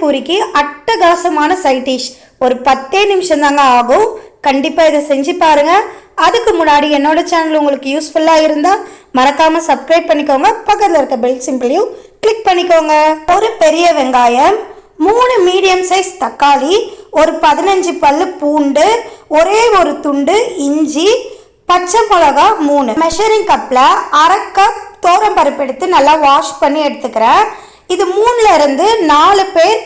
பூரிக்கு அட்டகாசமான side dish ஒரு பத்தே நிமிஷம் தாங்க ஆகும். கண்டிப்பாக இதை செஞ்சு பாருங்க. அதுக்கு முன்னாடி என்னோட சேனல் உங்களுக்கு யூஸ்ஃபுல்லாக இருந்தால் மறக்காம சப்ஸ்கிரைப் பண்ணிக்கோங்க. பக்கத்தில் இருக்க பெல் சிம்பிளையும் கிளிக் பண்ணிக்கோங்க. ஒரு பெரிய வெங்காயம் மூணு மீடியம் சைஸ் தக்காளி ஒரு பதினஞ்சு பல் பூண்டு ஒரே ஒரு துண்டு இஞ்சி பச்சை மிளகா மூணு. மெஷரிங் கப்பில் அரை கப் பருப்பு எடுத்து நல்லா வாஷ் பண்ணி எடுத்துக்கிறேன். இது மூணுல இருந்து நாலு பேர்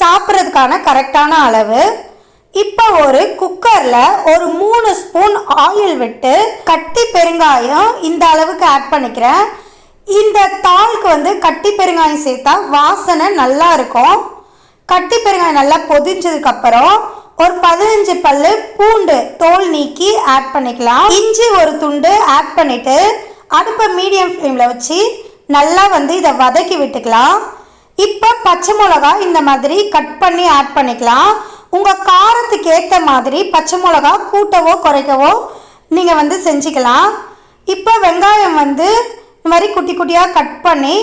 சாப்பிட்றதுக்கான கரெக்டான அளவு. இப்போ ஒரு குக்கரில் ஒரு மூணு ஸ்பூன் ஆயில் விட்டு கட்டி பெருங்காயம் இந்த அளவுக்கு ஆட் பண்ணிக்கிறேன். இந்த தாளுக்கு வந்து கட்டி பெருங்காயம் சேர்த்தா வாசனை நல்லா இருக்கும். கட்டி பெருங்காயம் நல்லா பொதிஞ்சதுக்கப்புறம் ஒரு பதினஞ்சு பல்லு பூண்டு தோல் நீக்கி ஆட் பண்ணிக்கலாம். இஞ்சி ஒரு துண்டு ஆட் பண்ணிவிட்டு அடுப்பை மீடியம் ஃப்ளேமில் வச்சு நல்லா வந்து இதை வதக்கி விட்டுக்கலாம். இப்போ பச்சை மிளகா இந்த மாதிரி கட் பண்ணி ஆட் பண்ணிக்கலாம். உங்கள் காரத்துக்கு ஏற்ற மாதிரி பச்சை மிளகா கூட்டவோ குறைக்கவோ நீங்கள் வந்து செஞ்சுக்கலாம். இப்போ வெங்காயம் வந்து இந்த மாதிரி குட்டி குட்டியாக கட் பண்ணி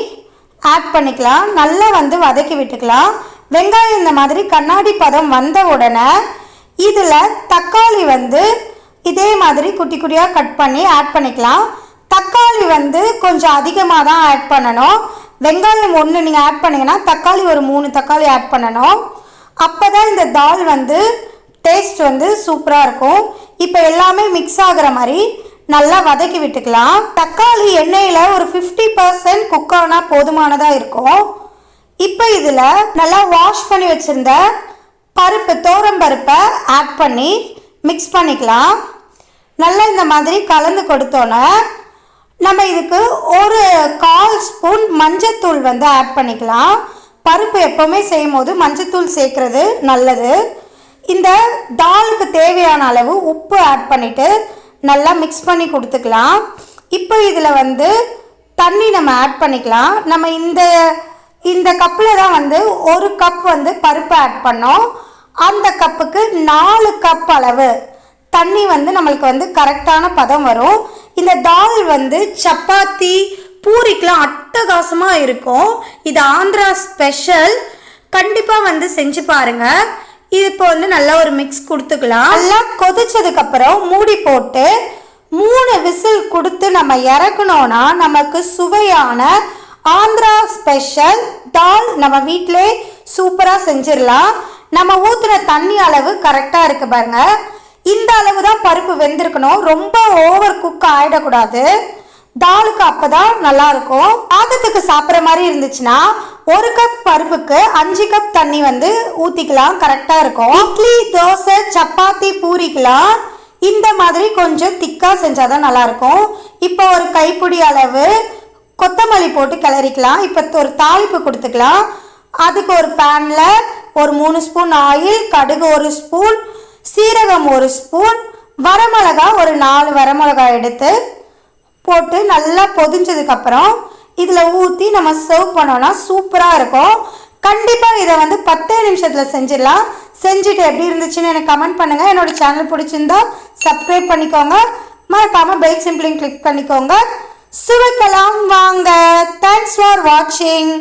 ஆட் பண்ணிக்கலாம். நல்லா வந்து வதக்கி விட்டுக்கலாம். வெங்காயம் இந்த மாதிரி கண்ணாடி பதம் வந்த உடனே இதில் தக்காளி வந்து இதே மாதிரி குட்டி குட்டியாக கட் பண்ணி ஆட் பண்ணிக்கலாம். தக்காளி வந்து கொஞ்சம் அதிகமாக தான் ஆட் பண்ணணும். வெங்காயம் ஒன்று நீங்கள் ஆட் பண்ணீங்கன்னா தக்காளி ஒரு மூணு தக்காளி ஆட் பண்ணணும். அப்போ தான் இந்த தால் வந்து டேஸ்ட் வந்து சூப்பராக இருக்கும். இப்போ எல்லாமே மிக்ஸ் ஆகுற மாதிரி நல்லா வதக்கி விட்டுக்கலாம். தக்காளி எண்ணெயில் ஒரு ஃபிஃப்டி பர்சன்ட் குக் ஆனால் போதுமானதாக இருக்கும். இப்போ இதில் நல்லா வாஷ் பண்ணி வச்சுருந்த பருப்பு தோரம் பருப்பை ஆட் பண்ணி மிக்ஸ் பண்ணிக்கலாம். நல்லா இந்த மாதிரி கலந்து கொடுத்தோன்னே நம்ம இதுக்கு ஒரு கால் ஸ்பூன் மஞ்சத்தூள் வந்து ஆட் பண்ணிக்கலாம். பருப்பு எப்போவுமே செய்யும் போது மஞ்சத்தூள் சேர்க்குறது நல்லது. இந்த தாலுக்கு தேவையான அளவு உப்பு ஆட் பண்ணிவிட்டு நல்லா மிக்ஸ் பண்ணி கொடுத்துக்கலாம். இப்போ இதில் வந்து தண்ணி நம்ம ஆட் பண்ணிக்கலாம். நம்ம இந்த இந்த கப்பில் தான் வந்து ஒரு கப் வந்து பருப்பு ஆட் பண்ணோம். அந்த கப்புக்கு நாலு கப் அளவு தண்ணி வந்து நம்மளுக்கு வந்து கரெக்டான பதம் வரும். இந்த தால் வந்து சப்பாத்தி பூரிக்கெலாம் அட்டகாசமாக இருக்கும். இது ஆந்திரா ஸ்பெஷல். கண்டிப்பாக வந்து செஞ்சு பாருங்க. இது இப்போ வந்து நல்லா ஒரு மிக்ஸ் கொடுத்துக்கலாம். நல்லா கொதிச்சதுக்கப்புறம் மூடி போட்டு மூணு விசில் கொடுத்து நம்ம இறக்கணும்னா நமக்கு சுவையான ஆந்திரா ஸ்பெஷல் தால் நம்ம வீட்டிலே சூப்பராக செஞ்சிடலாம். நம்ம ஊற்றுன தண்ணி அளவு கரெக்டாக இருக்குது பாருங்கள் இந்த அளவு தான் பருப்பு வெந்திருக்கணும். ரொம்ப ஓவர் குக் ஆகிடக்கூடாது தாலுக்கு அப்பதான் நல்லா இருக்கும் சாதத்துக்கு சாப்பிட்ற மாதிரி இருந்துச்சுன்னா ஒரு கப் பருப்புக்கு அஞ்சு கப் தண்ணி வந்து ஊற்றிக்கலாம் கரெக்டாக இருக்கும். இட்லி தோசை சப்பாத்தி பூரிக்கலாம். இந்த மாதிரி கொஞ்சம் திக்காக செஞ்சால் தான் நல்லாயிருக்கும். இப்போ ஒரு கைப்பிடி அளவு கொத்தமல்லி போட்டு கிளறிக்கலாம். இப்போ ஒரு தாளிப்பு கொடுத்துக்கலாம். அதுக்கு ஒரு பேனில் ஒரு மூணு ஸ்பூன் ஆயில் கடுகு ஒரு ஸ்பூன் சீரகம் ஒரு ஸ்பூன் வரமிளகா ஒரு நாலு வரமிளகா எடுத்து போட்டு நல்லா பொதிஞ்சதுக்கப்புறம் இதில் ஊற்றி நம்ம சர்வ் பண்ணோன்னா சூப்பராக இருக்கும். கண்டிப்பாக இதை வந்து பத்தே நிமிஷத்தில் செஞ்சிடலாம். செஞ்சுட்டு எப்படி இருந்துச்சுன்னு எனக்கு கமெண்ட் பண்ணுங்கள் என்னோட சேனல் பிடிச்சிருந்தா சப்ஸ்கிரைப் பண்ணிக்கோங்க. மறக்காமல் பெல் சிம்பிளையும் கிளிக் பண்ணிக்கோங்க. சுவைக்கலாம் வாங்க. தேங்க்ஸ் ஃபார் வாட்சிங்